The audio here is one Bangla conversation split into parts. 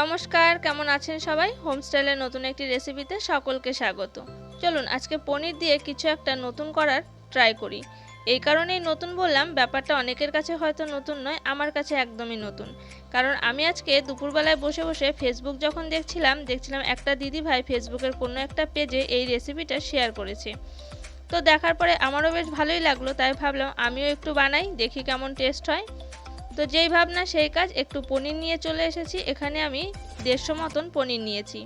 নমস্কার, কেমন আছেন সবাই? হোমস্টাইলের নতুন একটি রেসিপিতে সকলকে স্বাগত। চলুন, আজকে পনির দিয়ে কিছু একটা নতুন করার ট্রাই করি। এই কারণেই নতুন বললাম, ব্যাপারটা অনেকের কাছে হয়তো নতুন নয়, আমার কাছে একদমই নতুন। কারণ আমি আজকে দুপুরবেলায় বসে বসে ফেসবুক যখন দেখছিলাম দেখছিলাম একটা দিদি ভাই ফেসবুকের কোনো একটা পেজে এই রেসিপিটা শেয়ার করেছে। তো দেখার পরে আমারও বেশ ভালোই লাগল, তাই ভাবলাম আমিও একটু বানাই, দেখি কেমন টেস্ট হয়। তো যেই ভাবনা, সেই কাজ একটু পনির নিয়ে চলে এসেছি। এখানে আমি দেড়শো মতন পনির নিয়েছি।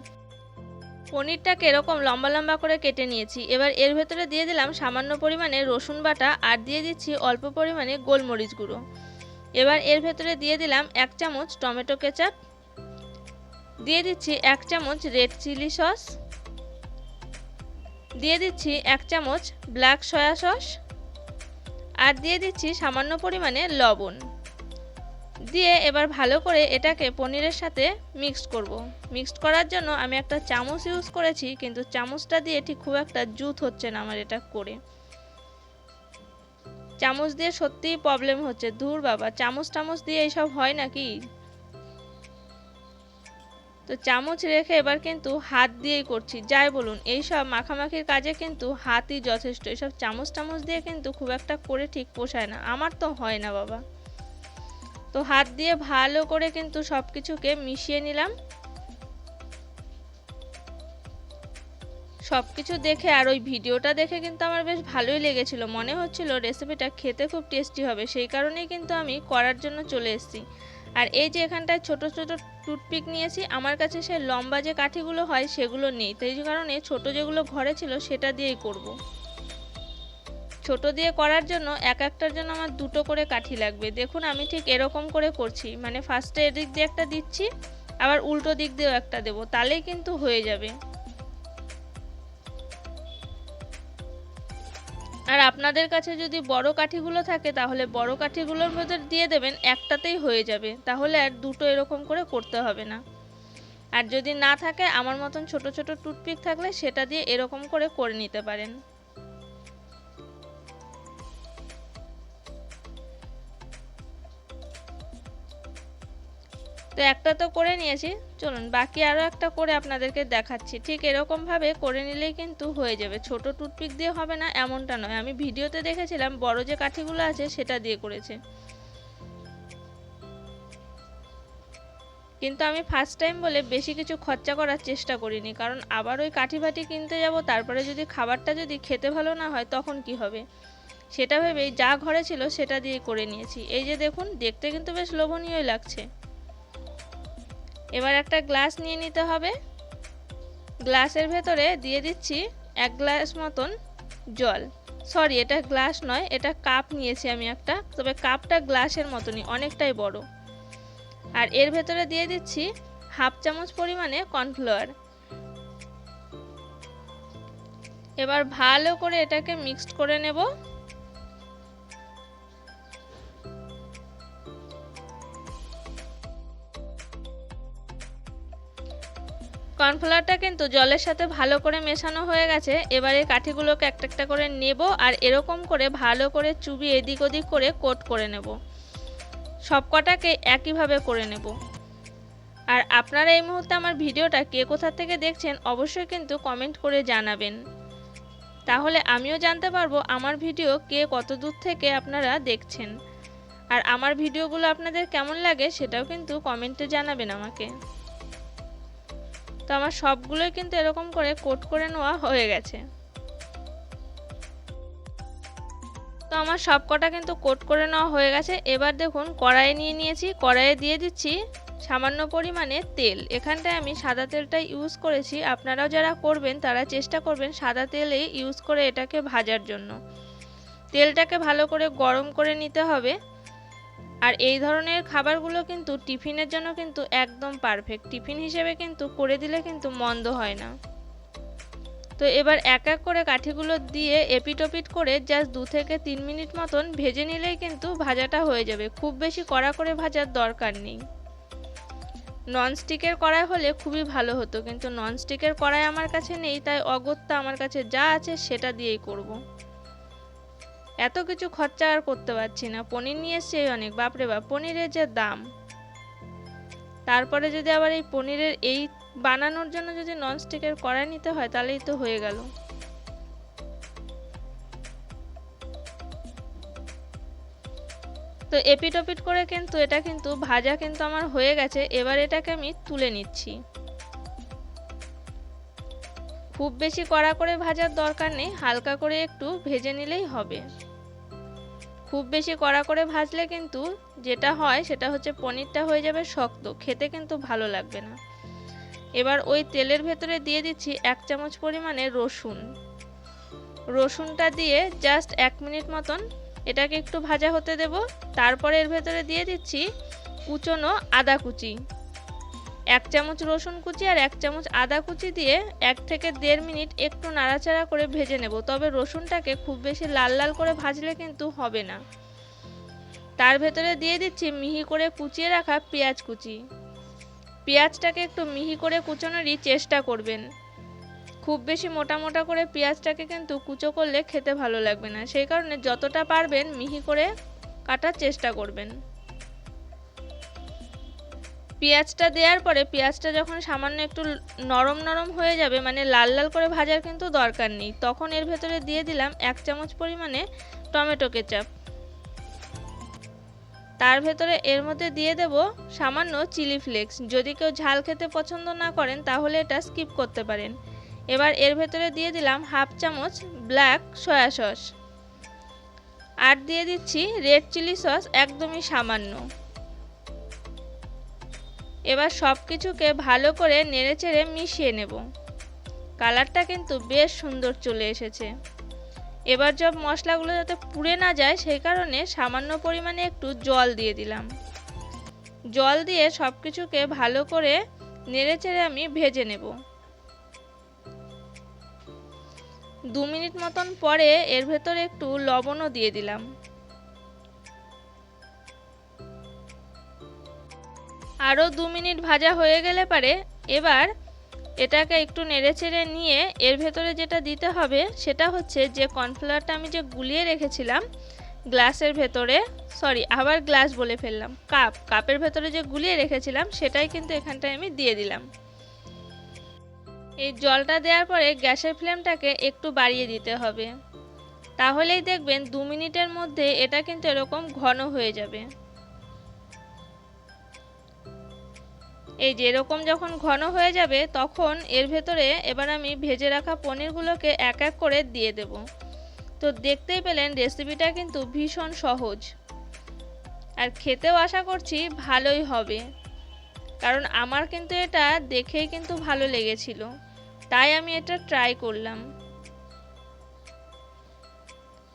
পনিরটাকে এরকম লম্বা লম্বা করে কেটে নিয়েছি। এবার এর ভেতরে দিয়ে দিলাম সামান্য পরিমাণে রসুন বাটা আর দিয়ে দিচ্ছি অল্প পরিমাণে গোলমরিচ গুঁড়ো। এবার এর ভেতরে দিয়ে দিলাম এক চামচ টমেটো কেচাপ। দিয়ে দিচ্ছি এক চামচ রেড চিলি সস। দিয়ে দিচ্ছি এক চামচ ব্ল্যাক সয়া সস। আর দিয়ে দিচ্ছি সামান্য পরিমাণে লবণ। দিয়ে এবার ভালো করে এটাকে পনিরের সাথে মিক্সড করব। মিক্সড করার জন্য আমি একটা চামচ ইউজ করেছি, কিন্তু চামচটা দিয়ে ঠিক খুব একটা জুত হচ্ছে না আমার এটা করে। চামচ দিয়ে সত্যিই প্রবলেম হচ্ছে। দূর বাবা, চামচ টামচ দিয়ে এইসব হয় নাকি? তো চামচ রেখে এবার কিন্তু হাত দিয়েই করছি। যাই বলুন, এইসব মাখামাখির কাজে কিন্তু হাতই যথেষ্ট। এইসব চামচ টামচ দিয়ে কিন্তু খুব একটা করে ঠিক পোষায় না। আমার তো হয় না বাবা। তো হাত দিয়ে ভালো করে কিন্তু সব কিছুকে মিশিয়ে নিলাম। সব কিছু দেখে আর ওই ভিডিওটা দেখে কিন্তু আমার বেশ ভালোই লেগেছিল। মনে হচ্ছিল রেসিপিটা খেতে খুব টেস্টি হবে, সেই কারণেই কিন্তু আমি করার জন্য চলে এসেছি। আর এই যে এখানটায় ছোট ছোট টুথপিক নিয়েছি, আমার কাছে সে লম্বা যে কাঠিগুলো হয় সেগুলো নেই। তো এই কারণে ছোট যেগুলো ঘরে ছিল সেটা দিয়েই করব। ছোট দিয়ে করার জন্য এক একটার জন্য আমার দুটো করে কাঠি লাগবে। দেখুন, আমি ঠিক এরকম করে করছি। মানে ফার্স্টে এদিক দিয়ে একটা দিচ্ছি, আবার উল্টো দিক দিয়েও একটা দেবো। তাহলেই কিন্তু হয়ে যাবে। আর আপনাদের কাছে যদি বড় কাঠিগুলো থাকে, তাহলে বড় কাঠিগুলোর মধ্যে দিয়ে দেবেন, একটাতেই হয়ে যাবে। তাহলে আর দুটো এরকম করে করতে হবে না। আর যদি না থাকে, আমার মতন ছোট ছোট টুথপিক থাকলে সেটা দিয়ে এরকম করে করে নিতে পারেন। তো একটা তো করে নিয়েছি। চলুন, বাকি আরও একটা করে আপনাদেরকে দেখাচ্ছি। ঠিক এরকমভাবে করে নিলেই কিন্তু হয়ে যাবে। ছোট টুথপিক দিয়ে হবে না, এমনটা নয়। আমি ভিডিওতে দেখেছিলাম, বড় যে কাঠিগুলো আছে, সেটা দিয়ে করেছে। কিন্তু আমি ফার্স্ট টাইম বলে বেশি কিছু খরচা করার চেষ্টা করিনি। কারণ আবার ওই কাঠি ফাটি কিনতে যাব, তারপরে যদি খাবারটা যদি খেতে ভালো না হয়, তখন কি হবে? সেটা ভেবেই যা ঘরে ছিল, সেটা দিয়ে করে নিয়েছি। এই যে দেখুন, দেখতে কিন্তু বেশ লোভনীয়ই লাগছে। এবার একটা গ্লাস নিয়ে নিতে হবে। গ্লাসের ভেতরে দিয়ে দিচ্ছি এক গ্লাস মতন জল। সরি এটা গ্লাস নয়, এটা কাপ নিয়েছি আমি একটা, তবে কাপটা গ্লাসের মতনই, অনেকটাই বড়। আর এর ভেতরে দিয়ে দিচ্ছি হাফ চামচ পরিমাণে কর্নফ্লাওয়ার। এবার ভালো করে এটাকে মিক্সড করে নেব। কর্নফ্লাওয়ারটা কিন্তু জলের সাথে ভালো করে মেশানো হয়ে গেছে। এবারে কাঠিগুলোকে একটা একটা করে নেব আর এরকম করে ভালো করে চুবি এদিক ওদিক করে কোট করে নেব। সব কটাকে একইভাবে করে নেব। আর আপনারা এই মুহূর্তে আমার ভিডিওটা কে কোথা থেকে দেখছেন অবশ্যই কিন্তু কমেন্ট করে জানাবেন। তাহলে আমিও জানতে পারব আমার ভিডিও কে কত দূর থেকে আপনারা দেখছেন। আর আমার ভিডিওগুলো আপনাদের কেমন লাগে সেটাও কিন্তু কমেন্টে জানাবেন আমাকে। তো আমার সবগুলোই কিন্তু এরকম করে কোট করে নেওয়া হয়ে গেছে। তো আমার সব কটা কিন্তু কোট করে নেওয়া হয়ে গেছে। এবার দেখুন, কড়াইয়ে নিয়ে নিয়েছি, কড়াইয়ে দিয়ে দিচ্ছি সামান্য পরিমাণে তেল। এখানটায় আমি সাদা তেলটা ইউজ করেছি। আপনারাও যারা করবেন, তারা চেষ্টা করবেন সাদা তেলেই ইউজ করে এটাকে ভাজার জন্য। তেলটাকে ভালো করে গরম করে নিতে হবে। আর এই ধরনের খাবারগুলো কিন্তু টিফিনের জন্য কিন্তু একদম পারফেক্ট টিফিন হিসেবে কিন্তু করে দিলে কিন্তু মন্দ হয় না। তো এবার এক এক করে কাঠিগুলো দিয়ে এপিটোপিট করে জাস্ট দু থেকে তিন মিনিট মতন ভেজে নিলেই কিন্তু ভাজাটা হয়ে যাবে। খুব বেশি কড়া করে ভাজার দরকার নেই। ননস্টিকের কড়াই হলে খুবই ভালো হতো, কিন্তু ননস্টিকের কড়াই আমার কাছে নেই, তাই অগত্যা আমার কাছে যা আছে সেটা দিয়েই করব। এত কিছু খরচা আর করতে পারছি না। পনির নিয়ে এসছে অনেক। বাপরে বাপ, পনিরের যে দাম। তারপরে যদি আবার এই পনিরের এই বানানোর জন্য যদি ননস্টিকের কড়াই নিতে হয়, তাহলেই তো হয়ে গেল। তো এপিট করে কিন্তু, এটা কিন্তু ভাজা কিন্তু আমার হয়ে গেছে। এবার এটাকে আমি তুলে নিচ্ছি। খুব বেশি কড়া করে ভাজার দরকার নেই, হালকা করে একটু ভেজে নিলেই হবে। খুব বেশি কড়া করে ভাজলে কিন্তু যেটা হয় সেটা হচ্ছে পনিরটা হয়ে যাবে শক্ত, খেতে কিন্তু ভালো লাগবে না। এবার ওই তেলের ভেতরে দিয়ে দিচ্ছি এক চামচ পরিমাণে রসুন। রসুনটা দিয়ে জাস্ট এক মিনিট মতন এটাকে একটু ভাজা হতে দেব। তারপরে এর ভেতরে দিয়ে দিচ্ছি কুচনো আদা কুচি। এক চামচ রসুন কুচি আর এক চামচ আদা কুচি দিয়ে এক থেকে দেড় মিনিট একটু নাড়াচাড়া করে ভেজে নেব। তবে রসুনটাকে খুব বেশি লাল লাল করে ভাজলে কিন্তু হবে না। তার ভেতরে দিয়ে দিচ্ছি মিহি করে কুচিয়ে রাখা পেঁয়াজ কুচি। পেঁয়াজটাকে একটু মিহি করে কুচোনোরই চেষ্টা করবেন। খুব বেশি মোটা মোটা করে পেঁয়াজটাকে কিন্তু কুচো করলে খেতে ভালো লাগবে না। সেই কারণে যতটা পারবেন মিহি করে কাটার চেষ্টা করবেন। পেঁয়াজটা দেওয়ার পরে পেঁয়াজটা যখন সামান্য একটু নরম নরম হয়ে যাবে মানে লাল লাল করে ভাজার কিন্তু দরকার নেই, তখন এর ভেতরে দিয়ে দিলাম এক চামচ পরিমাণে টমেটো কেচাপ। তার ভেতরে এর মধ্যে দিয়ে দেব সামান্য চিলি ফ্লেক্স। যদি কেউ ঝাল খেতে পছন্দ না করেন, তাহলে এটা স্কিপ করতে পারেন। এবার এর ভেতরে দিয়ে দিলাম হাফ চামচ ব্ল্যাক সয়া সস। আর দিয়ে দিচ্ছি রেড চিলি সস, একদমই সামান্য। এবার সব কিছুকে ভালো করে নেড়েচেড়ে মিশিয়ে নেব। কালারটা কিন্তু বেশ সুন্দর চলে এসেছে। এবার সব মশলাগুলো যাতে পুড়ে না যায়, সেই কারণে সামান্য পরিমাণে একটু জল দিয়ে দিলাম। জল দিয়ে সব কিছুকে ভালো করে নেড়েচেড়ে আমি ভেজে নেব। দু মিনিট মতন পরে এর ভেতরে একটু লবণও দিয়ে দিলাম। আরও দু মিনিট ভাজা হয়ে গেলে পারে। এবার এটাকে একটু নেড়েচেড়ে নিয়ে এর ভেতরে যেটা দিতে হবে সেটা হচ্ছে যে কর্নফ্লাওয়ারটা আমি যে গুলিয়ে রেখেছিলাম গ্লাসের ভেতরে, সরি, আবার গ্লাস বলে ফেললাম, কাপ, কাপের ভেতরে যে গুলিয়ে রেখেছিলাম সেটাই কিন্তু এখানটায় আমি দিয়ে দিলাম। এই জলটা দেওয়ার পরে গ্যাসের ফ্লেমটাকে একটু বাড়িয়ে দিতে হবে। তাহলেই দেখবেন দু মিনিটের মধ্যে এটা কিন্তু এরকম ঘন হয়ে যাবে। এই যে এরকম যখন ঘন হয়ে যাবে, তখন এর ভেতরে এবার আমি ভেজে রাখা পনিরগুলোকে এক এক করে দিয়ে দেব। তো দেখতেই পেলেন রেসিপিটা কিন্তু ভীষণ সহজ। আর খেতেও আশা করছি ভালোই হবে। কারণ আমার কিন্তু এটা দেখেই কিন্তু ভালো লেগেছিল। তাই আমি এটা ট্রাই করলাম।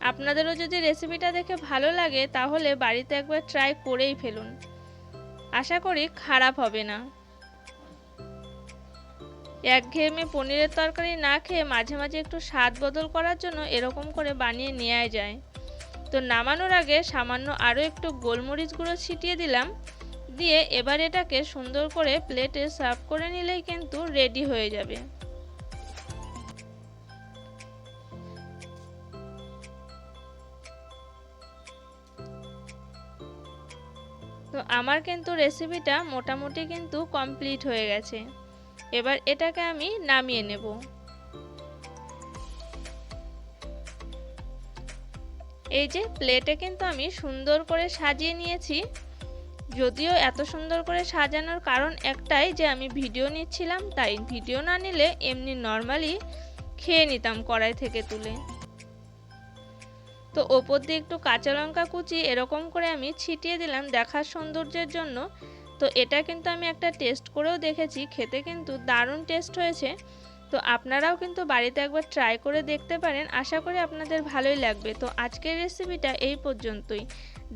আপনাদেরও যদি রেসিপিটা দেখে ভালো লাগে, তাহলে বাড়িতে একবার ট্রাই করেই ফেলুন। আশা করি খারাপ হবে না। একঘেয়েমি পনিরের তরকারি না খেয়ে মাঝে মাঝে একটু স্বাদ বদল করার জন্য এরকম করে বানিয়ে নেওয়া যায়। তো নামানোর আগে সামান্য আরও একটু গোলমরিচ গুঁড়ো ছিটিয়ে দিলাম। দিয়ে এবার এটাকে সুন্দর করে প্লেটে সার্ভ করে নিলেই কিন্তু রেডি হয়ে যাবে। তো আমার কিন্তু রেসিপিটা মোটামুটি কিন্তু কমপ্লিট হয়ে গেছে। এবার এটাকে আমি নামিয়ে নেব। এই যে প্লেটে কিন্তু আমি সুন্দর করে সাজিয়ে নিয়েছি। যদিও এত সুন্দর করে সাজানোর কারণ একটাই যে আমি ভিডিও নিচ্ছিলাম, তাই ভিডিও না নিলে এমনি নর্মালি খেয়ে নিতাম কড়াই থেকে তুলে। তো ওপর দিয়ে একটু কাঁচা লঙ্কা কুচি এরকম করে আমি ছিটিয়ে দিলাম দেখার সৌন্দর্যের জন্য। তো এটা কিন্তু আমি একটা টেস্ট করেও দেখেছি, খেতে কিন্তু দারুণ টেস্ট হয়েছে। তো আপনারাও কিন্তু বাড়িতে একবার ট্রাই করে দেখতে পারেন, আশা করি আপনাদের ভালোই লাগবে। তো আজকের রেসিপিটা এই পর্যন্তই।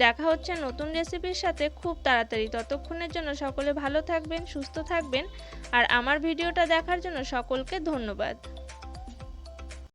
দেখা হচ্ছে নতুন রেসিপির সাথে খুব তাড়াতাড়ি। ততক্ষণের জন্য সকলে ভালো থাকবেন, সুস্থ থাকবেন। আর আমার ভিডিওটা দেখার জন্য সকলকে ধন্যবাদ।